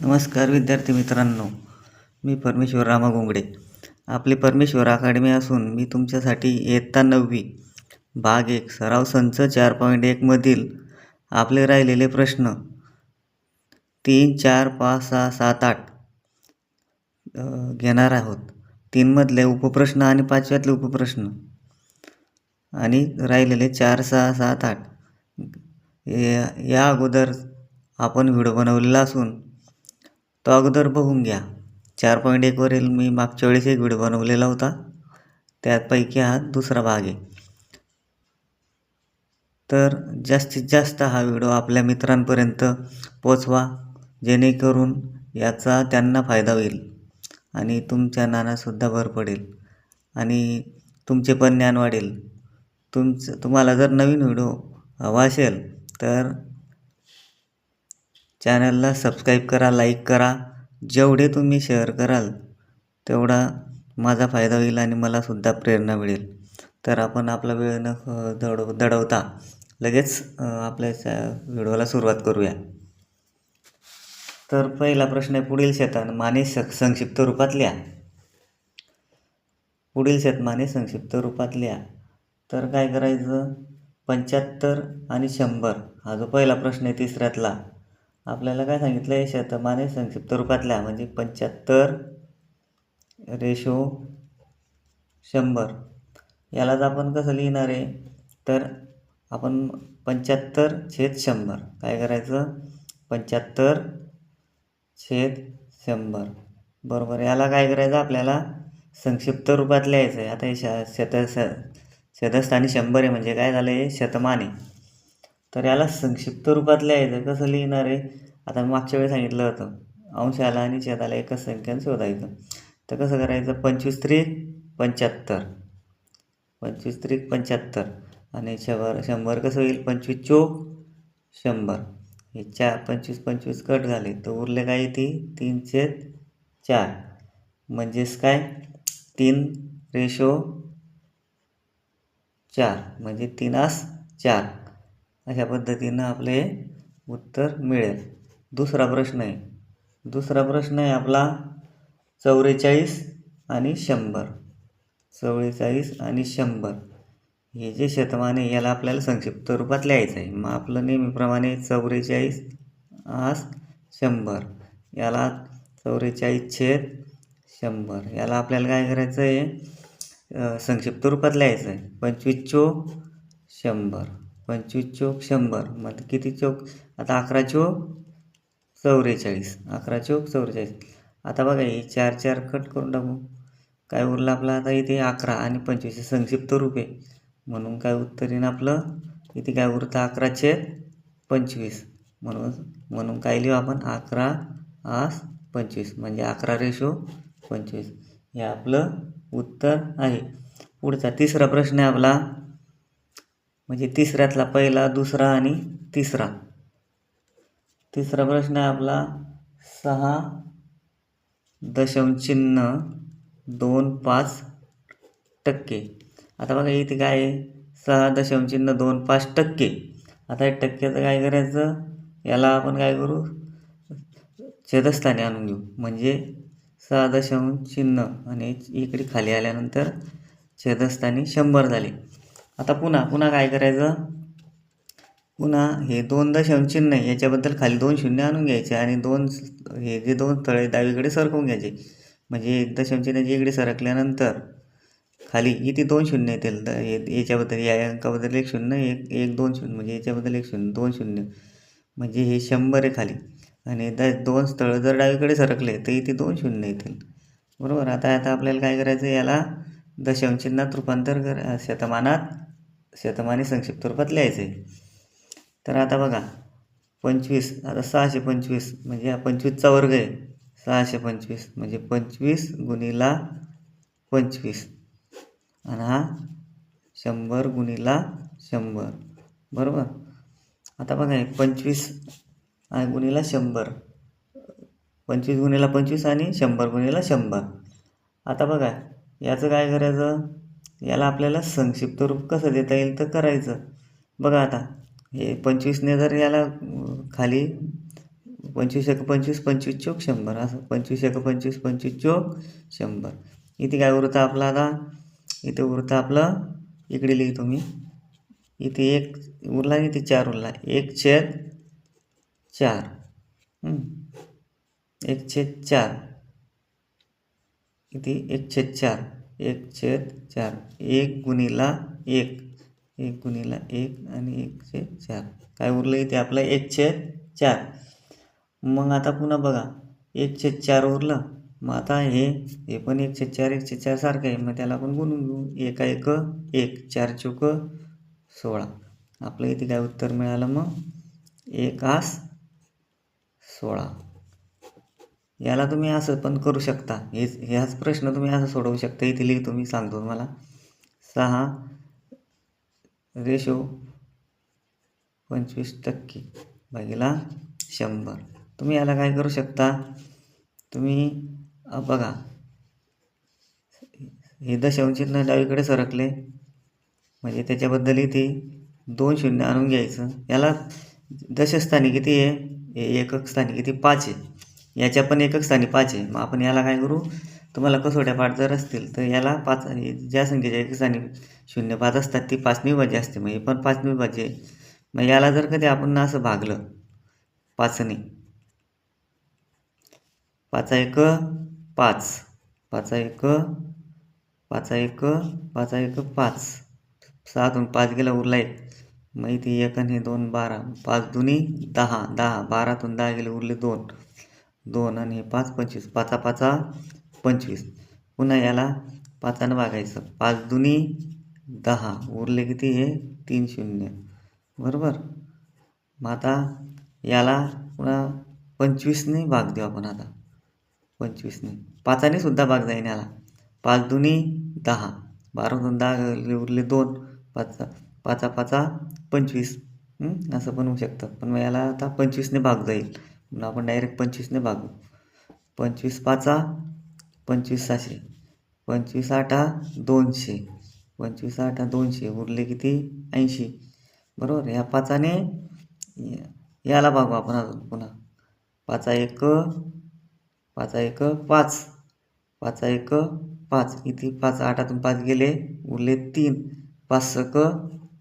नमस्कार विद्यार्थी मित्रांनो मी परमेश्वर रामा गोंगडे. आपली परमेश्वर अकॅडमी असून मी तुमच्यासाठी इयत्ता नववी भाग एक सराव संच चार पॉईंट एकमधील आपले राहिलेले प्रश्न तीन चार पाच सहा सात आठ घेणार आहोत. तीनमधले उपप्रश्न आणि पाचव्यातले उपप्रश्न आणि राहिलेले चार सहा सात आठ. या या अगोदर आपण व्हिडिओ बनवलेला असून तो अगोदर बघून घ्या. चार पॉईंट एकवरील मी मागच्या वेळेस एक व्हिडिओ बनवलेला होता. त्यापैकी हा दुसरा भाग आहे. तर जास्तीत जास्त हा व्हिडिओ आपल्या मित्रांपर्यंत पोचवा जेणेकरून याचा त्यांना फायदा होईल आणि तुमच्या ज्ञानातसुद्धा भर पडेल आणि तुमचे पण ज्ञान वाढेल. तुमचं तुम्हाला जर नवीन व्हिडिओ हवा असेल तर चॅनलला सबस्क्राईब करा लाईक करा जेवढे तुम्ही शेअर कराल तेवढा माझा फायदा होईल आणि मलासुद्धा प्रेरणा मिळेल. तर आपण आपला वेळ न दडव दडवता लगेच आपल्या व्हिडिओला सुरुवात करूया. तर पहिला प्रश्न आहे पुढील शेतात माने स- संक्षिप्त रूपात लिहा. पुढील शेतमाने संक्षिप्त रूपात लिहा. तर काय करायचं? पंच्याहत्तर आणि शंभर हा जो पहिला प्रश्न आहे तिसऱ्यातला. आपल्याला काय सांगितलं आहे शतमाने संक्षिप्त रूपातल्या म्हणजे पंच्याहत्तर रेशो शंभर. यालाच आपण कसं लिहिणार आहे? तर आपण पंच्याहत्तर छेद शंभर. काय करायचं? पंच्याहत्तर छेद शंभर. बरोबर. याला काय करायचं? आपल्याला संक्षिप्त रूपात लिहायचं आहे. आता हे श शत शतस्थानी शंभर आहे. म्हणजे काय झालं? आहे शतमाने. तर याला संक्षिप्त रूपात लिहायचं कसं लिहिणार आहे? आता मागच्या वेळी सांगितलं होतं. अंशाला आणि छेदाला एकच संख्यानं शोधायचं. तर कसं करायचं? पंचवीस त्रिक पंच्याहत्तर. पंचवीस त्रिक पंच्याहत्तर. आणि शंभर शंभर कसं होईल? पंचवीस चोक शंभर. हे चार पंचवीस पंचवीस कट झाले. तर उरले काय येते तीन छेद चार. म्हणजेच काय? तीन रेशो चार. म्हणजे तीनास चार. अशा पद्धतीनं आपले उत्तर मिळेल. दुसरा प्रश्न आहे. दुसरा प्रश्न आहे आपला चौवेचाळीस आणि शंभर. चव्वेचाळीस आणि शंभर. हे जे शतमान आहे याला आपल्याला संक्षिप्त रूपात लिहायचं आहे. मग आपलं नेहमीप्रमाणे चौवेचाळीस आस शंभर. याला चौवेचाळीस छेद शंभर. याला आपल्याला काय करायचं आहे? संक्षिप्त रूपात लिहायचं आहे. पंचवीस चो शंभर. पंचवीस चोक शंभर. मग किती चोक? आता अकरा चोक चौवेचाळीस अकरा चोक चौवेचाळीस आता बघा हे चार चार कट करून टाकू. काय उरलं आपलं? आता इथे अकरा आणि पंचवीस संक्षिप्त रूप आहे. म्हणून काय उत्तर येईन आपलं? इथे काय उरतं? अकराचे पंचवीस. म्हणून म्हणून काय लिहू आपण? अकरा आस पंचवीस. म्हणजे अकरा रेशो पंचवीस. हे आपलं उत्तर आहे. पुढचा तिसरा प्रश्न आहे आपला. म्हणजे तिसऱ्यातला पहिला दुसरा आणि तिसरा. तिसरा प्रश्न आहे आपला सहा दशमचिन्ह दोन पाच टक्के. आता बघा इथे काय आहे? सहा दशमचिन्ह दोन पाच टक्के. आता हे टक्क्याचं काय करायचं? याला आपण काय करू? छेदस्थानी आणून घेऊ. म्हणजे सहा दशमचिन्ह आणि इकडे खाली आल्यानंतर छेदस्थानी शंभर झाले. आता पुन्हा पुन्हा काय करायचं? पुन्हा हे दोन दशांश चिन्ह आहे. याच्याबद्दल खाली दोन शून्य आणून घ्यायचे आणि दोन हे जे दोन स्थळे डावीकडे सरकवून घ्यायचे. म्हणजे एक दशांश चिन्ह इकडे सरकल्यानंतर खाली इथे दोन शून्य येतील. द- हे- याच्याबद्दल या अंकाबद्दल एक शून्य एक एक दोन शून्य. म्हणजे याच्याबद्दल एक शून्य दोन शून्य. म्हणजे हे शंभर आहे खाली. आणि द दोन स्थळं जर डावीकडे सरकले तर इथे दोन शून्य येतील. बरोबर? आता आता आपल्याला काय करायचं? याला दशांशचिन्हात रूपांतर कर शतमानात शतमाने संक्षिप्त रूपात लिहायचं आहे तर आता बघा पंचवीस आता सहाशे पंचवीस म्हणजे हा पंचवीसचा वर्ग आहे. सहाशे पंचवीस म्हणजे पंचवीस गुणिला पंचवीस. आणि हा शंभर गुणिला शंभर. बरोबर? आता बघा हे पंचवीस आणि गुणिला शंभर. पंचवीस गुणिला पंचवीस आणि शंभर गुणिला शंभर. आता बघा याचं काय करायचं? याला आपल्याला संक्षिप्त रूप कसं देता येईल तर करायचं. बघा आता हे पंचवीसने जर याला खाली पंचवीस एक पंचवीस पंचवीस चोक शंभर असं पंचवीस एक पंचवीस पंचवीस चोक शंभर. इथे काय उरतं आपलं आता? इथे उरतं आपलं इकडे लिहितो मी इथे एक उरला आणि इथे चार उरला. एक छेद चार. एक छेद चार. इथे एक छेद चार. एक छेद चार. एक गुणीला एक. एक गुणीला एक आणि एक छेद चार. काय उरलं इथे आपलं? एक छेद चार. मग आता पुन्हा बघा. एक छेद चार उरलं. मग आता हे हे पण एक छेद चार एक छेद चार सारखं आहे. मग त्याला आपण गुणून घेऊ. एका एक एक. चार चौक सोळा. आपलं इथे काय उत्तर मिळालं मग? एक आस सोळा. याला तुम्ही असं पण करू शकता. हेच ह्याच प्रश्न तुम्ही असं सोडवू शकता. इथे लिहितो मी सांगतो तुम्हाला. सहा रेशो पंचवीस टक्के भागीला शंभर. तुम्ही याला काय करू शकता? तुम्ही बघा. हे दशांशचिन्ह डावीकडे सरकले. म्हणजे त्याच्याबद्दल इथे दोन शून्य आणून घ्यायचं. याला दशस्थानी किती आहे? एकक स्थानी किती? पाच आहे. याच्या पण एकक स्थानी पाच आहे. मग आपण याला काय करू? तुम्हाला कसोट्या पाठ जर असतील तर याला पाच ज्या संख्येच्या एकक स्थानी शून्य पाच असतात ती पाचवी भाजी असते. मग हे पण पाचवी भाजी आहे. मग याला जर कधी आपण असं भागलं पाचने. पाचा एक पाच. पाचा एक पाचा एक पाचा एक पाच. सातून पाच गेला उरला एक मग इथे एक आणि दोन बारा. पाच दोन्ही दहा. दहा. बारातून दहा गेले उरले दोन. दोन आणि हे पाच पंचवीस. पाचा पाचा पंचवीस. पुन्हा याला पाचानं भागायचं पाच दुनी दहा. उरले किती? हे तीन शून्य. बरोबर? मग आता याला पुन्हा पंचवीसने भाग देऊ आपण आता. पंचवीसने. पाचाने सुद्धा भाग जाईन याला. पाच दुनी दहा. बारातून दहा उरले दोन. पाच पाचा पाचा पंचवीस. असं पण होऊ शकतं. पण मग याला आता पंचवीसने भाग जाईल. म्हणून आपण डायरेक्ट पंचवीसने भागू. पंचवीस पाचा पंचवीस सहाशे. पंचवीस आठा दोनशे. पंचवीस आठा दोनशे. उरले किती? ऐंशी. बरोबर? ह्या पाचाने या- याला भागू आपण अजून पुन्हा. पाचा एक पाचा एक पाच. पाचा एक पाच. इथे पाच आठातून पाच गेले. उरले तीन. पाच सक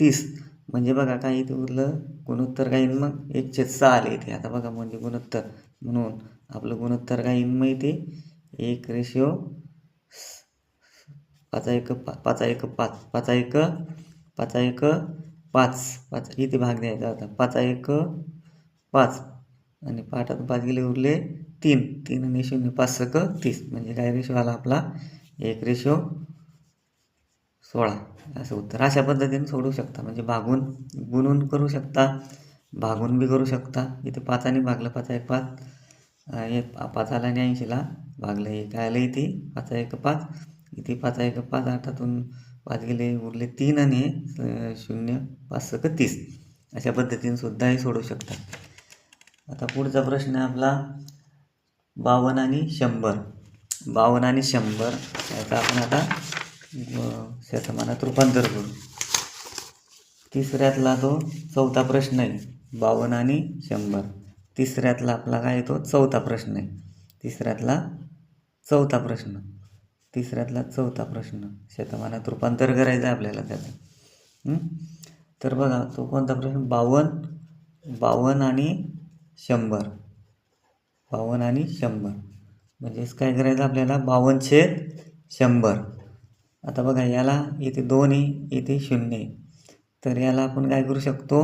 तीस. म्हणजे बघा काय इथे उरलं? गुणोत्तर काय मग एक छेद सहा आले इथे आता बघा म्हणजे गुणोत्तर. म्हणून आपलं गुणोत्तर काय मग इथे एक रेशिओ पाचा एक पा पाचा एक पाच पाचा एक पाचा एक पाच. पाच इथे भाग द्यायचा होता? पाचा एक पाच. आणि पाठात पाच गेले उरले तीन. तीन आणि शून्य पाच सक तीस. म्हणजे काय रेशो आला आपला? एक रेशो सोळा. असं उत्तर. अशा पद्धतीने सोडू शकता. म्हणजे भागून गुणून करू शकता. भागून बी करू शकता. इथे पाचाने भागलं पाच एक पाच. एक पाच आला आणि ऐंशीला भागलं. एक आलं इथे? पाच एक पाच. इथे पाचा एक पाच. आठातून पाच गेले उरले तीन आणि शून्य पाच सक तीस. अशा पद्धतीने सुद्धा हे सोडू शकता. आता पुढचा प्रश्न आहे आपला बावन्न आणि शंभर. बावन्न आणि शंभर. याचा आपण आता शतमानात रूपांतर करू. तिसऱ्यातला तो चौथा प्रश्न आहे बावन्न आणि शंभर. तिसऱ्यातला आपला काय तो चौथा प्रश्न आहे. तिसऱ्यातला चौथा प्रश्न. तिसऱ्यातला चौथा प्रश्न. शतमानात रूपांतर करायचं आहे आपल्याला त्याचं तर बघा तो कोणता प्रश्न? बावन्न बावन्न आणि शंभर. बावन्न आणि शंभर. म्हणजेच काय करायचं आपल्याला? बावन्न छेद शंभर. आता बघा याला इथे दोन आहे इथे शून्य आहे. तर याला आपण काय करू शकतो?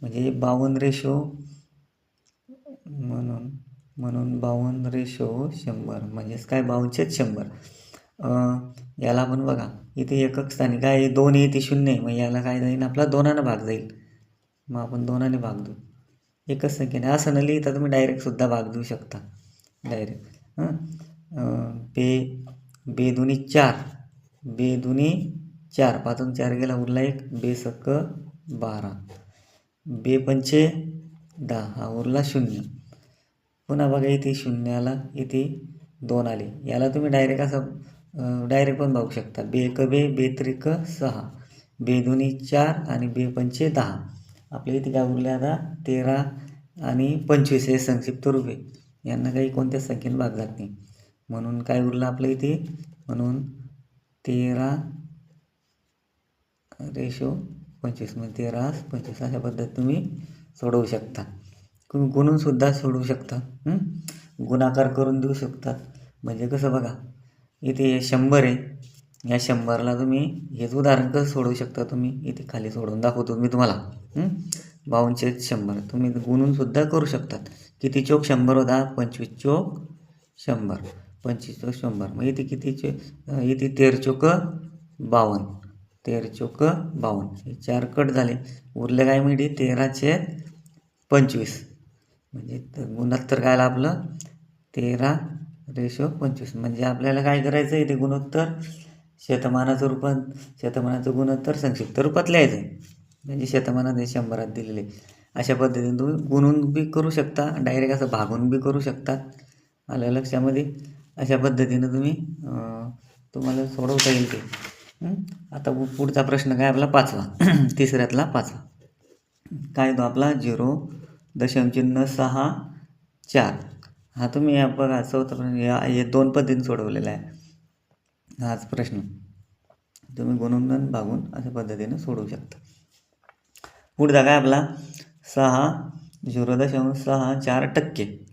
म्हणजे बावन्न रेशो म्हणून म्हणून बावन्न रेशो शंभर. म्हणजेच काय? बावनशेच शंभर. याला आपण बघा इथे एकक स्थानी काय आहे? दोन आहे इथे शून्य आहे. मग याला काय जाईल? आपला दोनानं भाग जाईल. मग आपण दोनाने भाग देऊ. एकच संख्येने. असं न लिहिता तुम्ही डायरेक्टसुद्धा भाग देऊ शकता. डायरेक्ट हां? बे बे दोन्ही चार. बे दुनी चार पाचून चार गेला उरला एक बे सक्क बारा. बे पंचे दहा हा उरला शून्य. पुन्हा बघा इथे शून्याला इथे दोन आले. याला तुम्ही डायरेक्ट असं डायरेक्ट पण बघू शकता. बे एक बे बे त्रिक सहा. बे दोन्ही चार आणि बे पंचे दहा. आपल्या इथे काय उरले आता? तेरा आणि पंचवीस हे संक्षिप्त रूपे यांना काही कोणत्याच संख्येने भाग जात नाही. म्हणून काय उरलं आपल्या इथे? म्हणून तेरा रेशो पंचवीस म्हणजे तेरा पंचवीस अशा पद्धतीत तुम्ही सोडवू शकता. तुम्ही गुणूनसुद्धा सोडवू शकता. गुणाकार करून देऊ शकतात म्हणजे कसं बघा इथे शंभर आहे. या शंभरला तुम्ही हेच उदाहरण कसं सोडवू शकता तुम्ही? इथे खाली सोडवून दाखवतो मी तुम्हाला. हं? बावनशे शंभर. तुम्ही गुणूनसुद्धा करू शकतात किती चोक? शंभर होता. पंचवीस चोक शंभर. पंचवीस चौक शंभर. मग इथे कितीचे इथे तेर चौक बावन्न तेर चौक बावन्न हे चार कट झाले. उरले काय मिळते तेराचे पंचवीस. म्हणजे तर गुणोत्तर काय आलं आपलं? तेरा रेशो पंचवीस. म्हणजे आपल्याला काय करायचं आहे ते गुणोत्तर? शतमानाचं रूपात शतमानाचं गुणोत्तर संक्षिप्त रूपात लिहायचं आहे म्हणजे शतमानात हे शंभरात दिलेले. अशा पद्धतीने तुम्ही गुणून बी करू शकता. डायरेक्ट असं भागून बी करू शकता. आलं लक्षामध्ये? अशा पद्धतीनं तुम्ही तुम्हाला सोडवता येईल ते. आता पु- पुढचा प्रश्न काय आपला? पाचवा. तिसऱ्यातला पाचवा. काय तो आपला? झिरो दशमचिन्ह सहा चार. हा तुम्ही या बघा चौथा प्रश्न या हे दोन पद्धतीने सोडवलेला आहे. हाच प्रश्न. तुम्ही गुणून भागून अशा पद्धतीनं सोडवू शकता. पुढचा काय आपला? सहा झिरो दशांश सहा चार टक्के.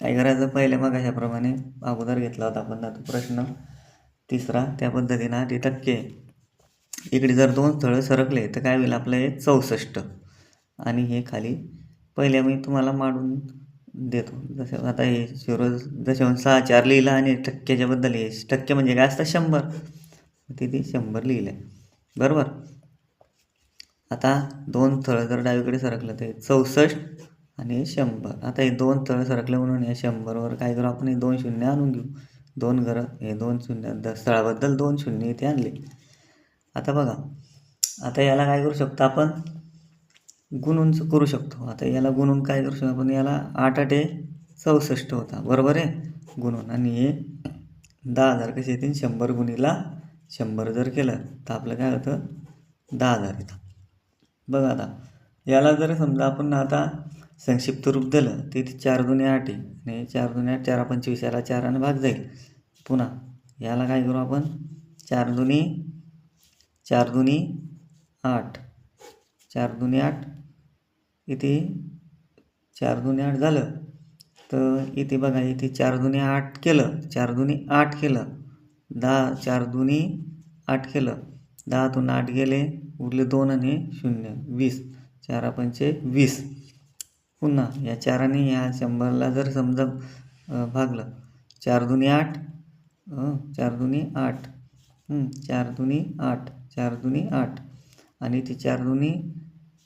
काय करायचं? पहिले मग अशाप्रमाणे अगोदर घेतला होता आपण तो प्रश्न. तिसरा त्या पद्धतीनं ते टक्के. इकडे जर दोन स्थळं सरकले तर काय होईल? आपलं हे चौसष्ट. आणि हे खाली पहिले मी तुम्हाला मांडून देतो. जसं आता हे शिरो दशांश सहा चार लिहिलं आणि टक्क्याच्याबद्दल हे टक्के म्हणजे काय असतं? शंभर. तिथे शंभर लिहिलं आहे बरोबर? आता दोन स्थळं जर डावीकडे सरकलं तर चौसष्ट आणि हे शंभर. आता हे दोन तळ सरकले म्हणून या शंभरवर काय करू आपण? हे दोन शून्य आणून घेऊ. दोन घरं हे दोन शून्य. द स्थळाबद्दल दोन शून्य इथे आणले. आता बघा. आता याला काय करू शकतो आपण? गुणून करू शकतो. आता याला गुणून काय करू शकतो आपण? याला आठ आठ चौसष्ट होता. बरोबर आहे? गुणून आणि हे दहा हजार कसे येतील? शंभर गुणीला शंभर जर केलं तर आपलं काय होतं? दहा हजार येतं. बघा आता. याला जर समजा आपण आता संक्षिप्त रूप दिलं ते चार दुने आठ आहे. आणि चार दुने आठ चार पंचवीस याला चाराने भाग जाईल. पुन्हा याला काय करू आपण? चार दुनी चार दुनी आठ. चार दुनी आठ इथे चार दुनी आठ झालं. तर इथे बघा इथे चार दुनी आठ केलं चार दुनी आठ केलं. दहा चार दुनी आठ केलं. दहातून आठ गेले उरले दोन आणि शून्य वीस. चारा पंचे वीस. पुन्हा या चाराने या शंभरला जर समजा भागलं. चार दुनी आठ चार दुनी आठ चार दुनी आठ चार दुनी आठ. आणि ते चार दुनी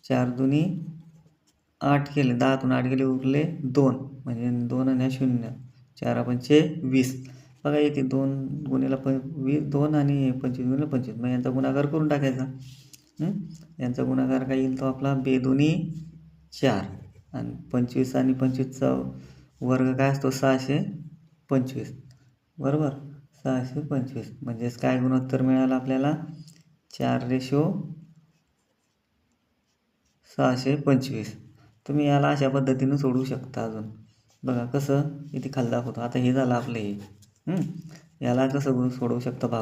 चार दुनी आठ केले दहातून आठ गेले उरले दोन. म्हणजे दोन आणि शून्य. चार पंचे वीस. बघा येते दोन गुन्हेला प वीस दोन आणि पंचवीस गुन्हेला पंचवीस. मग यांचा गुणाकार करून टाकायचा. यांचा गुणाकार काय येईल तो आपला? बेदोनी चार. आणि पंचवीस आणि पंचवीसचा वर्ग काय असतो? सहाशे पंचवीस. बरोबर? सहाशे पंचवीस. म्हणजेच काय गुणोत्तर मिळालं आपल्याला? चार रेशो सहाशे पंचवीस. तुम्ही याला अशा पद्धतीनं सोडवू शकता अजून. बघा कसं इथे खाली दाखवतो. आता हे झालं आपलं हे. याला कसं सोडवू शकता भाग?